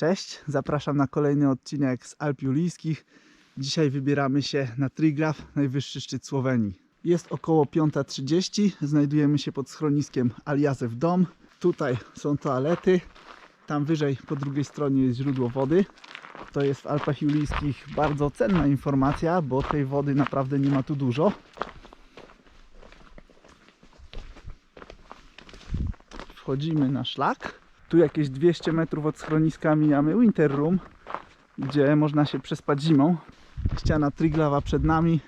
Cześć, zapraszam na kolejny odcinek z Alp Julijskich. Dzisiaj wybieramy się na Triglav, najwyższy szczyt Słowenii. Jest około 5.30, znajdujemy się pod schroniskiem Aliazew Dom. Tutaj są toalety, tam wyżej po drugiej stronie jest źródło wody. To jest w Alpach Julijskich bardzo cenna informacja, bo tej wody naprawdę nie ma tu dużo. Wchodzimy na szlak. Tu jakieś 200 metrów od schroniska mijamy Winter Room, gdzie można się przespać zimą. Ściana Triglawa przed nami.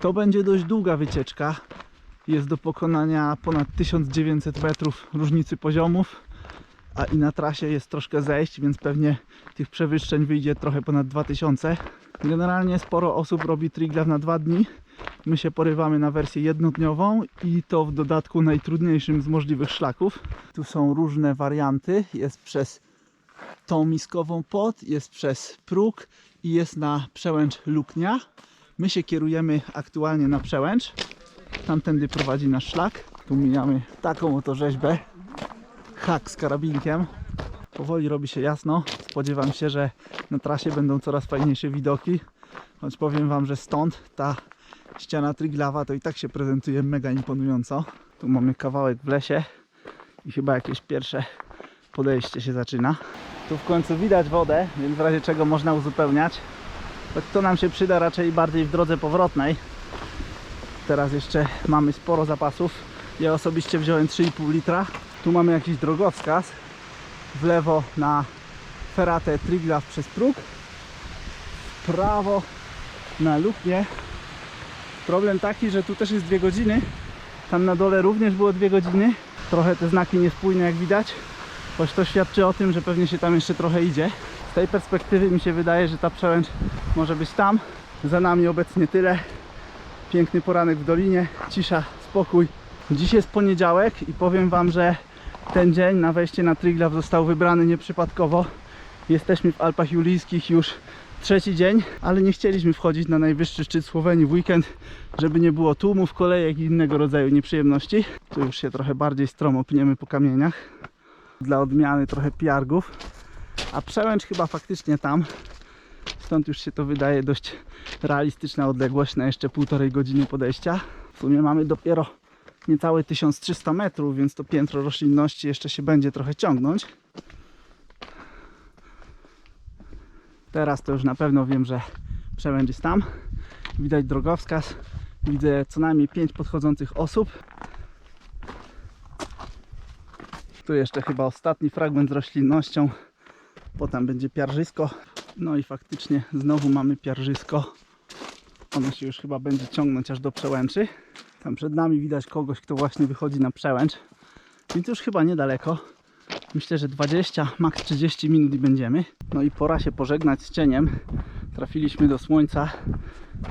To będzie dość długa wycieczka. Jest do pokonania ponad 1900 metrów różnicy poziomów, a i na trasie jest troszkę zejść, więc pewnie tych przewyższeń wyjdzie trochę ponad 2000. Generalnie sporo osób robi Triglav na dwa dni. My się porywamy na wersję jednodniową i to w dodatku najtrudniejszym z możliwych szlaków. Tu są różne warianty. Jest przez tą miskową pot, jest przez próg i jest na przełęcz Luknia. My się kierujemy aktualnie na przełęcz. Tamtędy prowadzi nasz szlak. Tu mijamy taką oto rzeźbę. Hak z karabinkiem. Powoli robi się jasno. Spodziewam się, że na trasie będą coraz fajniejsze widoki. Choć powiem Wam, że stąd ta ściana Triglawa to i tak się prezentuje mega imponująco. Tu mamy kawałek w lesie i chyba jakieś pierwsze podejście się zaczyna. Tu w końcu widać wodę, więc w razie czego można uzupełniać. Choć to nam się przyda raczej bardziej w drodze powrotnej. Teraz jeszcze mamy sporo zapasów. Ja osobiście wziąłem 3,5 litra. Tu mamy jakiś drogowskaz. W lewo na feratę Triglav przez próg. W prawo na luknię. Problem taki, że tu też jest dwie godziny. Tam na dole również było dwie godziny. Trochę te znaki niespójne jak widać. Choć to świadczy o tym, że pewnie się tam jeszcze trochę idzie. Z tej perspektywy mi się wydaje, że ta przełęcz może być tam. Za nami obecnie tyle. Piękny poranek w dolinie, cisza, spokój. Dziś jest poniedziałek i powiem Wam, że ten dzień na wejście na Triglav został wybrany nieprzypadkowo. Jesteśmy w Alpach Julijskich już trzeci dzień, ale nie chcieliśmy wchodzić na najwyższy szczyt Słowenii w weekend, żeby nie było tłumów, kolejek i innego rodzaju nieprzyjemności. Tu już się trochę bardziej stromo pniemy po kamieniach. Dla odmiany trochę piargów. A przełęcz chyba faktycznie tam. Stąd już się to wydaje dość realistyczna odległość na jeszcze półtorej godziny podejścia. W sumie mamy dopiero niecałe 1300 metrów, więc to piętro roślinności jeszcze się będzie trochę ciągnąć. Teraz to już na pewno wiem, że przełęcz jest tam. Widać drogowskaz. Widzę co najmniej 5 podchodzących osób. Tu jeszcze chyba ostatni fragment z roślinnością. Potem będzie piarżysko. No i faktycznie znowu mamy piarżysko. Ono się już chyba będzie ciągnąć aż do przełęczy. Tam przed nami widać kogoś, kto właśnie wychodzi na przełęcz. Więc już chyba niedaleko. Myślę, że 20, maks 30 minut i będziemy. No i pora się pożegnać z cieniem. Trafiliśmy do słońca,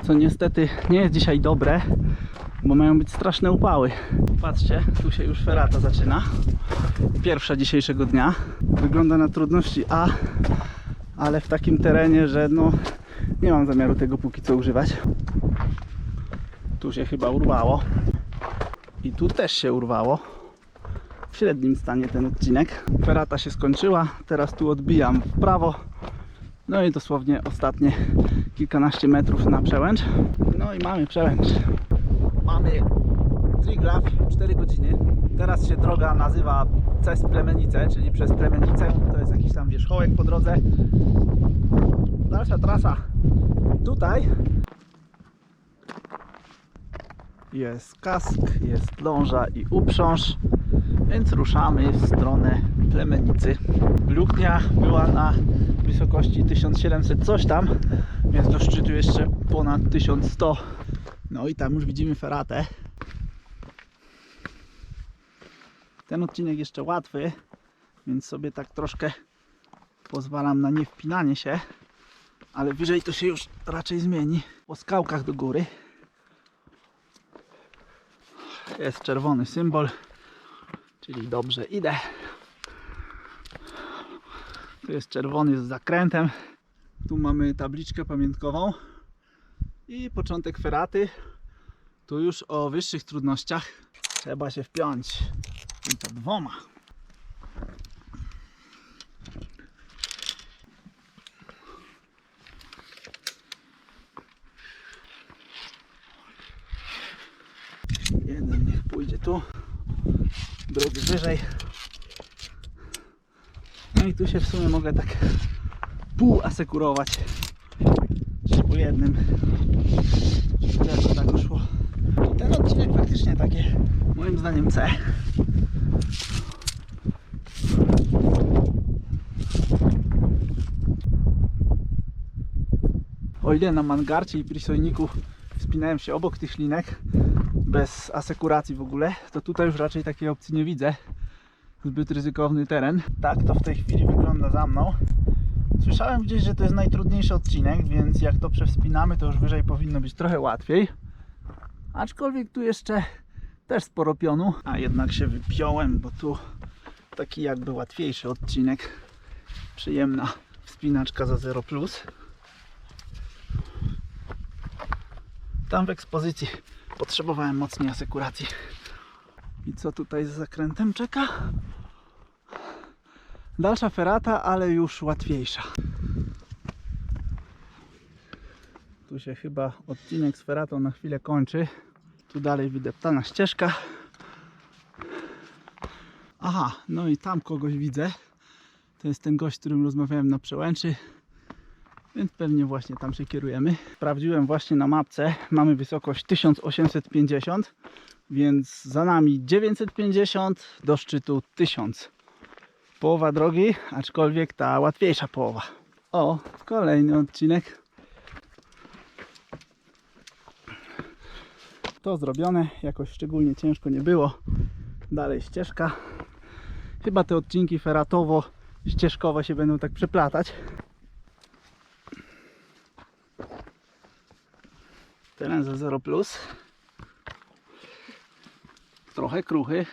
co niestety nie jest dzisiaj dobre, bo mają być straszne upały. Patrzcie, tu się już ferata zaczyna. Pierwsza dzisiejszego dnia. Wygląda na trudności A, ale w takim terenie, że no nie mam zamiaru tego póki co używać. Tu się chyba urwało. I tu też się urwało w średnim stanie ten odcinek. Ferata się skończyła, teraz tu odbijam w prawo. No i dosłownie ostatnie kilkanaście metrów na przełęcz. No i mamy przełęcz. Mamy Triglav 4 godziny. Teraz się droga nazywa przez Plemenice, czyli przez Plemenicę. To jest jakiś tam wierzchołek po drodze. Dalsza trasa tutaj jest kask, jest ląża i uprząż, więc ruszamy w stronę Plemenicy. Luknia była na wysokości 1700 coś tam, więc do szczytu jeszcze ponad 1100. No i tam już widzimy feratę. Ten odcinek jeszcze łatwy, więc sobie tak troszkę pozwalam na nie wpinanie się, ale wyżej to się już raczej zmieni. Po skałkach do góry jest czerwony symbol, czyli dobrze idę. Tu jest czerwony z zakrętem. Tu mamy tabliczkę pamiątkową i początek feraty. Tu już o wyższych trudnościach trzeba się wpiąć. I to dwoma. Jeden niech pójdzie tu drugi wyżej. No i tu się w sumie mogę tak pół asekurować. Po jednym. Żeby to tak szło. Ten odcinek faktycznie takie moim zdaniem C. O ile na mangarcie i prisojniku wspinałem się obok tych linek bez asekuracji w ogóle, to tutaj już raczej takiej opcji nie widzę. Zbyt ryzykowny teren. Tak to w tej chwili wygląda za mną. Słyszałem gdzieś, że to jest najtrudniejszy odcinek, więc jak to przewspinamy, to już wyżej powinno być trochę łatwiej. Aczkolwiek tu jeszcze też sporo pionu, a jednak się wypiąłem, bo tu taki jakby łatwiejszy odcinek. Przyjemna wspinaczka za 0 plus. Tam w ekspozycji potrzebowałem mocniej asekuracji. I co tutaj z zakrętem czeka? Dalsza ferata, ale już łatwiejsza. Tu się chyba odcinek z feratą na chwilę kończy. Tu dalej wydeptana ścieżka. Aha, no i tam kogoś widzę. To jest ten gość, z którym rozmawiałem na przełęczy. Więc pewnie właśnie tam się kierujemy. Sprawdziłem właśnie na mapce. Mamy wysokość 1850, więc za nami 950 do szczytu 1000. Połowa drogi, aczkolwiek ta łatwiejsza połowa. O, kolejny odcinek. To zrobione, jakoś szczególnie ciężko nie było. Dalej ścieżka. Chyba te odcinki feratowo, ścieżkowo się będą tak przeplatać. Teren za 0 plus. Trochę kruchy.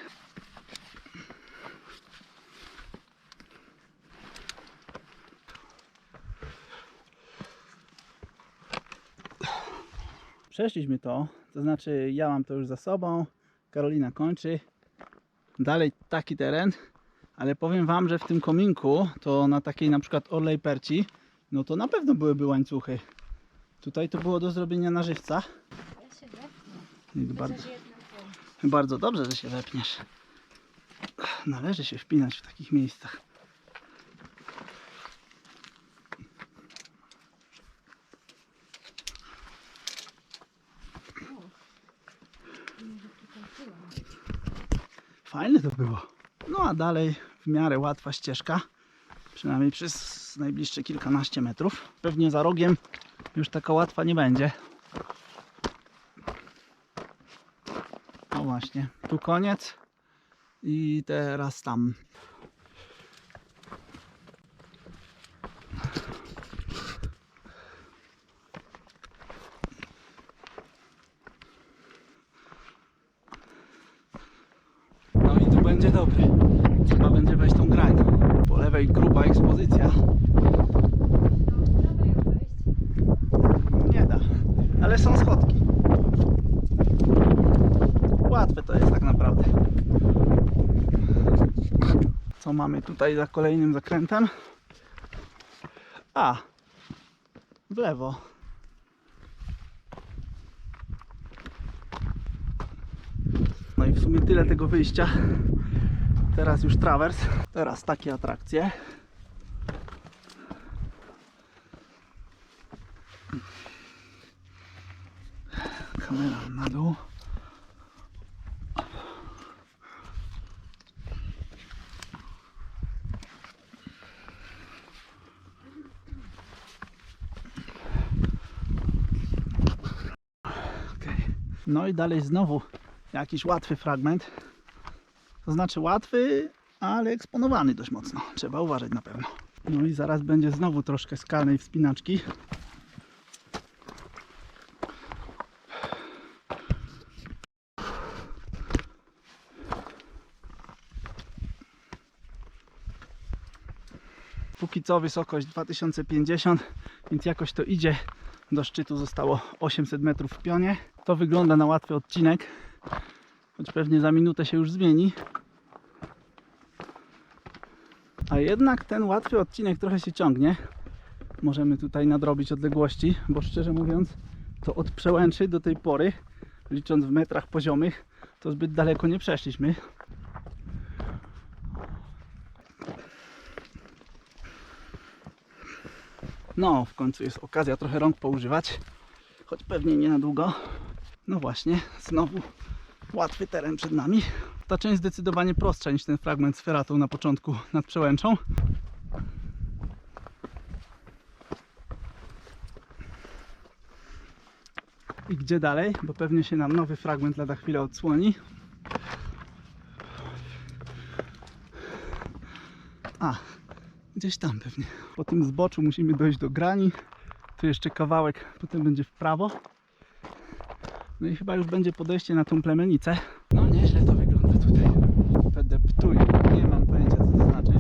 Przeszliśmy to, to znaczy ja mam to już za sobą, Karolina kończy. Dalej taki teren, ale powiem Wam, że w tym kominku, to na takiej na przykład Orlej Perci, no to na pewno byłyby łańcuchy. Tutaj to było do zrobienia na żywca. Ja się wepnę. Bardzo, bardzo dobrze, że się wepniesz. Należy się wpinać w takich miejscach. Fajne to było. No a dalej w miarę łatwa ścieżka. Przynajmniej przez najbliższe kilkanaście metrów. Pewnie za rogiem już taka łatwa nie będzie. No właśnie, tu koniec. I teraz tam. No i tu będzie dobry. Trzeba będzie wejść tą grań. Po lewej gruba ekspozycja. Do prawej obejść. Nie da. Ale są schodki. Łatwe to jest tak naprawdę. Co mamy tutaj za kolejnym zakrętem? A, w lewo. No i w sumie tyle tego wyjścia. Teraz już trawers. Teraz takie atrakcje. Kamera na dół. Okej. No i dalej znowu jakiś łatwy fragment. To znaczy łatwy, ale eksponowany dość mocno. Trzeba uważać na pewno. No i zaraz będzie znowu troszkę skalnej wspinaczki. Póki co wysokość 2050, więc jakoś to idzie. Do szczytu zostało 800 metrów w pionie. To wygląda na łatwy odcinek, choć pewnie za minutę się już zmieni. A jednak ten łatwy odcinek trochę się ciągnie. Możemy tutaj nadrobić odległości, bo szczerze mówiąc, to od przełęczy do tej pory, licząc w metrach poziomych, to zbyt daleko nie przeszliśmy. No, w końcu jest okazja trochę rąk poużywać, choć pewnie nie na długo. No właśnie, znowu łatwy teren przed nami. Ta część zdecydowanie prostsza niż ten fragment z feratą na początku nad przełęczą. I gdzie dalej? Bo pewnie się nam nowy fragment lada chwilę odsłoni. A, gdzieś tam pewnie. Po tym zboczu musimy dojść do grani. Tu jeszcze kawałek, potem będzie w prawo. No i chyba już będzie podejście na tą plemenicę. No nieźle to wygląda tutaj. Pedeptuję. Nie mam pojęcia co to znaczy.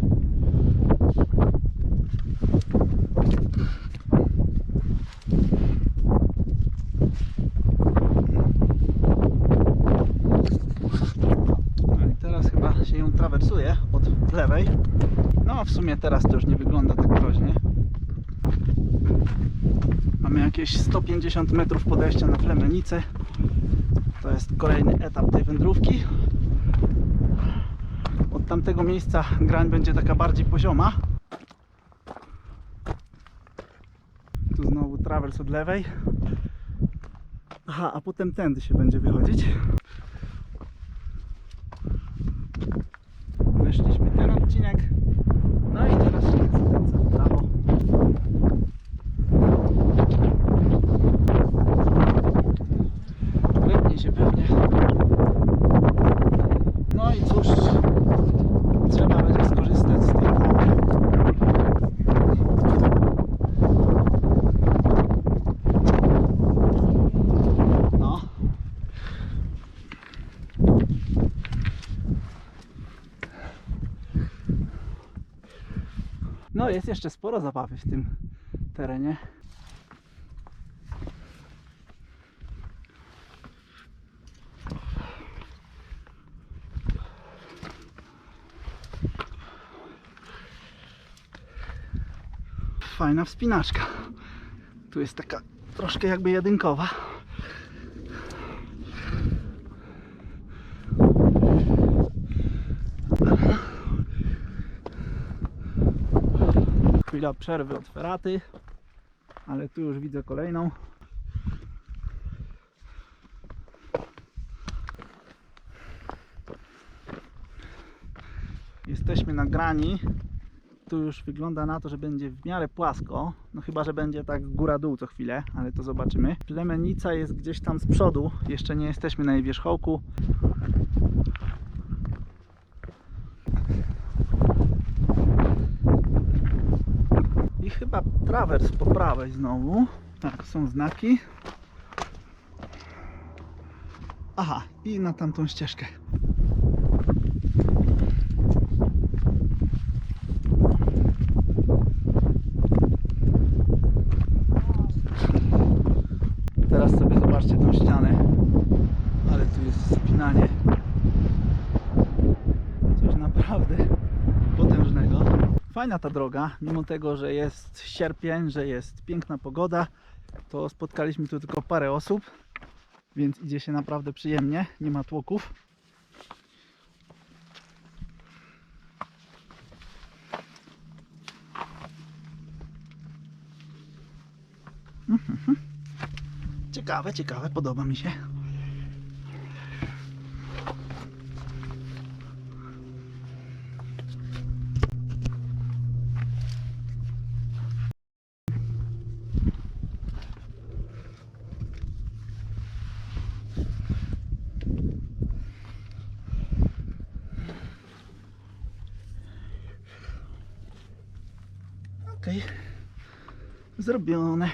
No i teraz chyba się ją trawersuje od lewej. No w sumie teraz to już nie wygląda tak groźnie. Mamy jakieś 150 metrów podejścia na Flemenicę. To jest kolejny etap tej wędrówki. Od tamtego miejsca grań będzie taka bardziej pozioma. Tu znowu trawers od lewej. Aha, a potem tędy się będzie wychodzić. Weszliśmy ten odcinek. No i teraz się skręca w prawo. Wypnie się pewnie. No i cóż, trzeba będzie skorzystać z tej chmury. No. Jest jeszcze sporo zabawy w tym terenie. Fajna wspinaczka. Tu jest taka troszkę jakby jedynkowa. Chwila przerwy od feraty, ale tu już widzę kolejną. Jesteśmy na grani. Tu już wygląda na to, że będzie w miarę płasko. No chyba, że będzie tak góra-dół co chwilę, ale to zobaczymy. Plemenica jest gdzieś tam z przodu. Jeszcze nie jesteśmy na jej wierzchołku. I chyba trawers po prawej znowu. Tak, są znaki. Aha, i na tamtą ścieżkę. Teraz sobie zobaczcie tą ścianę. Ale tu jest spinanie. Coś naprawdę potężnego. Fajna ta droga, mimo tego, że jest sierpień, że jest piękna pogoda, to spotkaliśmy tu tylko parę osób, więc idzie się naprawdę przyjemnie, nie ma tłoków. Mhm. Ciekawe, ciekawe, podoba mi się. Zrobione.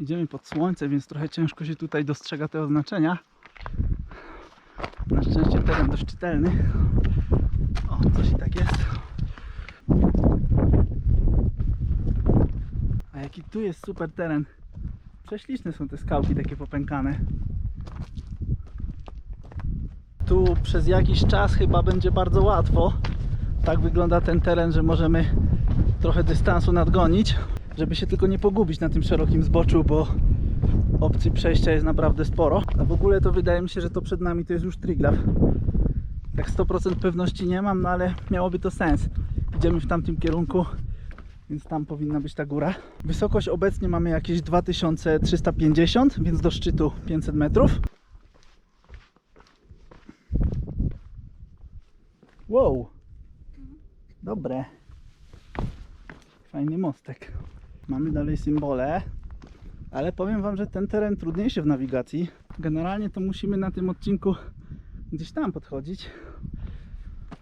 Idziemy pod słońce, więc trochę ciężko się tutaj dostrzega te oznaczenia. Na szczęście teren dość czytelny. O, coś i tak jest. A jaki tu jest super teren. Prześliczne są te skałki takie popękane. Tu przez jakiś czas chyba będzie bardzo łatwo. Tak wygląda ten teren, że możemy trochę dystansu nadgonić, żeby się tylko nie pogubić na tym szerokim zboczu, bo opcji przejścia jest naprawdę sporo. A w ogóle to wydaje mi się, że to przed nami to jest już Triglav. Tak 100% pewności nie mam, no ale miałoby to sens. Idziemy w tamtym kierunku, więc tam powinna być ta góra. Wysokość obecnie mamy jakieś 2350, więc do szczytu 500 metrów. Wow, dobre. Fajny mostek. Mamy dalej symbole, ale powiem Wam, że ten teren trudniejszy w nawigacji. Generalnie to musimy na tym odcinku gdzieś tam podchodzić.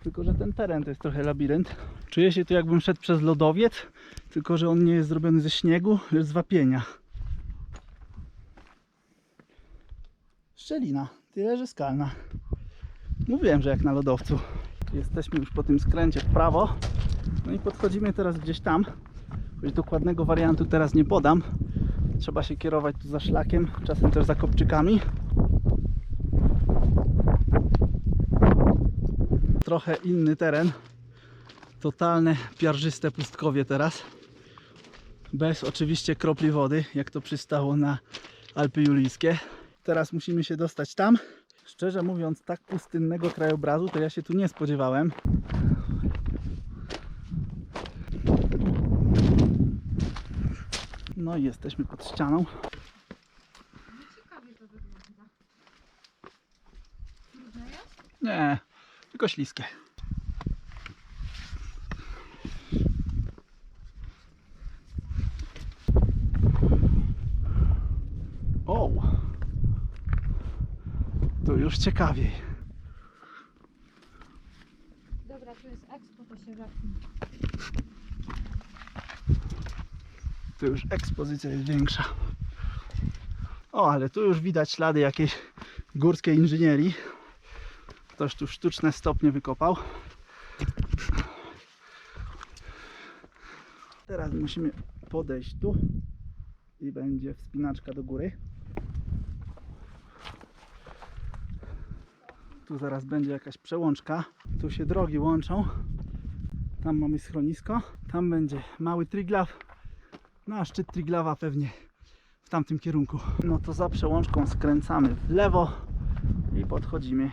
Tylko, że ten teren to jest trochę labirynt. Czuję się tu jakbym szedł przez lodowiec, tylko, że on nie jest zrobiony ze śniegu, lecz z wapienia. Szczelina, tyle że skalna. Mówiłem, że jak na lodowcu. Jesteśmy już po tym skręcie w prawo. No i podchodzimy teraz gdzieś tam. Choć dokładnego wariantu teraz nie podam. Trzeba się kierować tu za szlakiem, czasem też za kopczykami. Trochę inny teren. Totalne piarżyste pustkowie teraz. Bez oczywiście kropli wody, jak to przystało na Alpy Julijskie. Teraz musimy się dostać tam. Szczerze mówiąc, tak pustynnego krajobrazu to ja się tu nie spodziewałem. No i jesteśmy pod ścianą. Ciekawie to wygląda. Nie, tylko śliskie. O! Tu już ciekawiej. Dobra, tu jest expo, to się. Tu już ekspozycja jest większa. O, ale tu już widać ślady jakiejś górskiej inżynierii. Ktoś tu sztuczne stopnie wykopał. Teraz musimy podejść tu i będzie wspinaczka do góry. Tu zaraz będzie jakaś przełączka. Tu się drogi łączą. Tam mamy schronisko. Tam będzie mały triglaw. No a szczyt Triglawa pewnie w tamtym kierunku. No to za przełączką skręcamy w lewo i podchodzimy.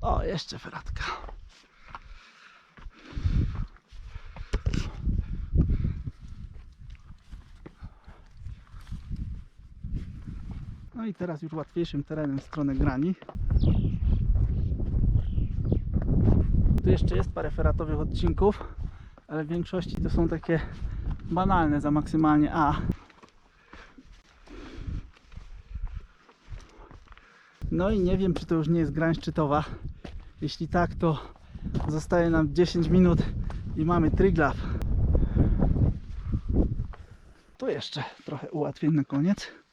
O, jeszcze feratka. No i teraz już łatwiejszym terenem w stronę grani. Tu jeszcze jest parę feratowych odcinków, ale w większości to są takie banalne za maksymalnie A. No i nie wiem, czy to już nie jest grań szczytowa. Jeśli tak, to zostaje nam 10 minut i mamy Triglav. Tu jeszcze trochę ułatwień na koniec.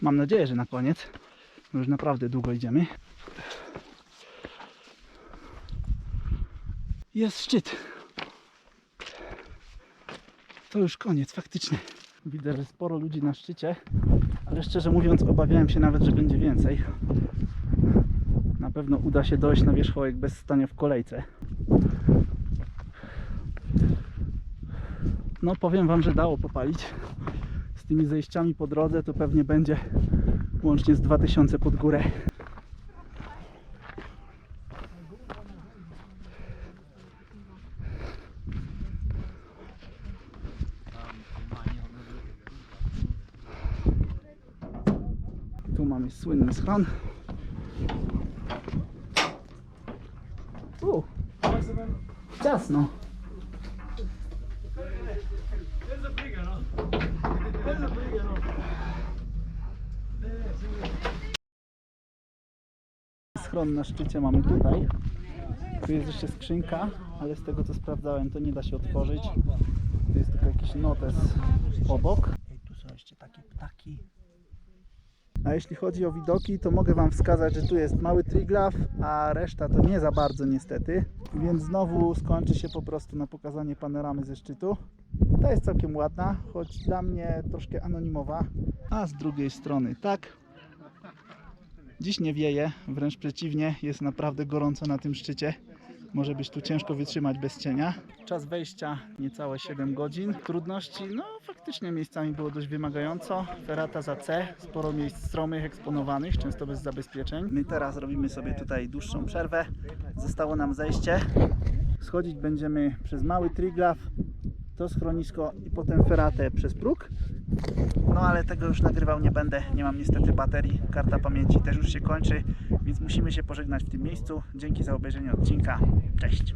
Mam nadzieję, że na koniec. Już naprawdę długo idziemy. Jest szczyt. To już koniec, faktycznie. Widzę, że sporo ludzi na szczycie, ale szczerze mówiąc obawiałem się nawet, że będzie więcej. Na pewno uda się dojść na wierzchołek bez stania w kolejce. No powiem Wam, że dało popalić. Tymi zejściami po drodze to pewnie będzie łącznie z 2000 pod górę. Tu mamy słynny schron. U, ciasno. Schron na szczycie mamy tutaj. Tu jest jeszcze skrzynka, ale z tego co sprawdzałem to nie da się otworzyć. Tu jest tylko jakiś notes obok. Ej, tu są jeszcze takie ptaki. A jeśli chodzi o widoki, to mogę Wam wskazać, że tu jest mały Triglav, a reszta to nie za bardzo niestety. Więc znowu skończy się po prostu na pokazanie panoramy ze szczytu. Ta jest całkiem ładna, choć dla mnie troszkę anonimowa. A z drugiej strony tak. Dziś nie wieje, wręcz przeciwnie, jest naprawdę gorąco na tym szczycie. Może być tu ciężko wytrzymać bez cienia. Czas wejścia niecałe 7 godzin. Trudności, no faktycznie miejscami było dość wymagająco. Ferata za C, sporo miejsc stromych, eksponowanych, często bez zabezpieczeń. My teraz robimy sobie tutaj dłuższą przerwę. Zostało nam zejście. Schodzić będziemy przez mały Triglav, to schronisko i potem feratę przez próg. No ale tego już nagrywał nie będę, nie mam niestety baterii, karta pamięci też już się kończy, więc musimy się pożegnać w tym miejscu. Dzięki za obejrzenie odcinka, cześć!